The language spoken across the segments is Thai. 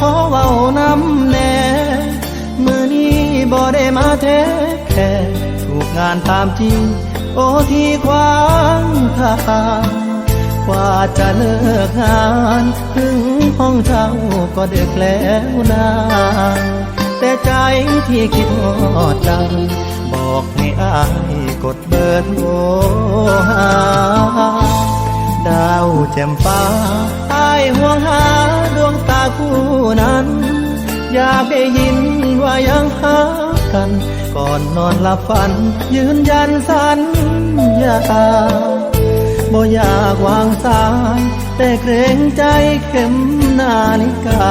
ขอเว้านำแน่มือนี้บ่ได้มาแท้แค่ถูกงานตามที่โอที่ควางทางกว่าจะเลิกงานถึงห้องเช่าก็ดึกแล้วนาแต่ใจที่คิดฮอดดังบอกให้อายกดเบอร์โทรหาดาวแจ่มฟ้า ห่วงหาดวงตาคู่นั้น อยากได้ยินว่ายังหากัน ก่อนนอนหลับฝัน ยืนยันสัญญาบ่อยากวางสาย แต่เกรงใจเข็มนาฬิกา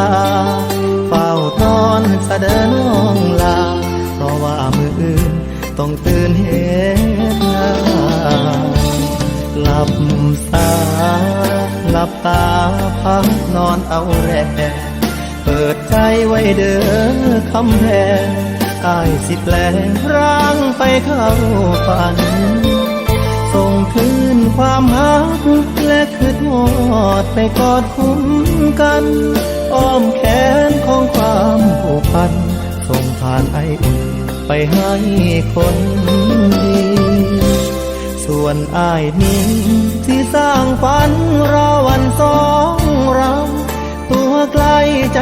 เฝ้านอนสะเดินน้องลา เพราะว่ามืออื่นต้องตื่นเห็นงาหลับตาหลับตา พักนอนเอาแรงเปิดใจไว้เด้อคำแพงอายสิแปลงร่างไปเข้าฝัน ส่งคืนความหักและคืดหอดไปกอดคุ้มกันอ้อมแขนของความผูกพัน ส่งผ่านไออุ่นไปให้คนดี ส่วนอายนี้ที่สร้างฝันรอวันสอง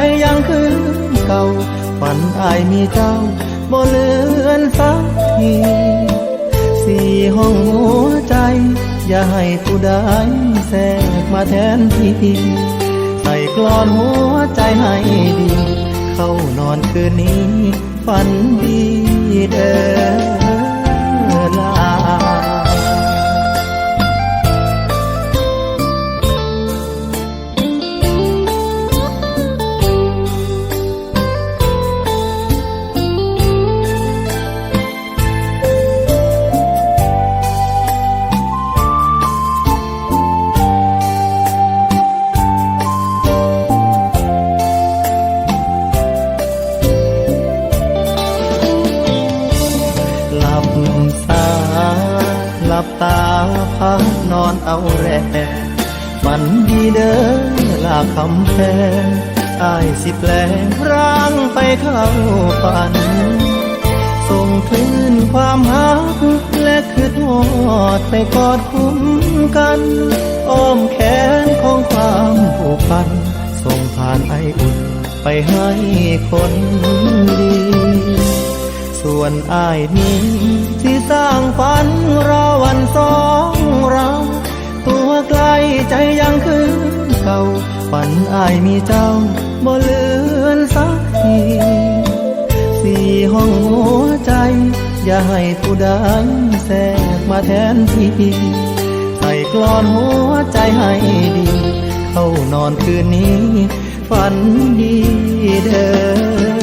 ใจยังคือเก่าฝันอายมีเจ้าบ่เลือนสักทีสี่ห้องหัวใจ อย่าให้ผู้ใดแทรกมาแทนที่ใส่กลอนหัวใจให้ดี เข้านอนคืนนี้ ฝันดีเด้อลา อนเอาแรงฝันดีเด้อลาคำแพงอายสิแปลงร่างไปเข้าฝัน ส่งคลื่นความหักและคืดหอดไปกอดคุ้มกัน อ้อมแขนของความผูกพัน ส่งผ่านไออุ่นไปให้คนดีส่วนอายนี้ที่สร้างฝันรอวันสองเรา ใจยังคือเก่าฝันอายมีเจ้าบ่เลือนสักทีสี่ห้องหัวใจ อย่าให้ผู้ใดแทรกมาแทนที่ใส่กลอนหัวใจให้ดี เข้านอนคืนนี้ ฝันดีเด้อ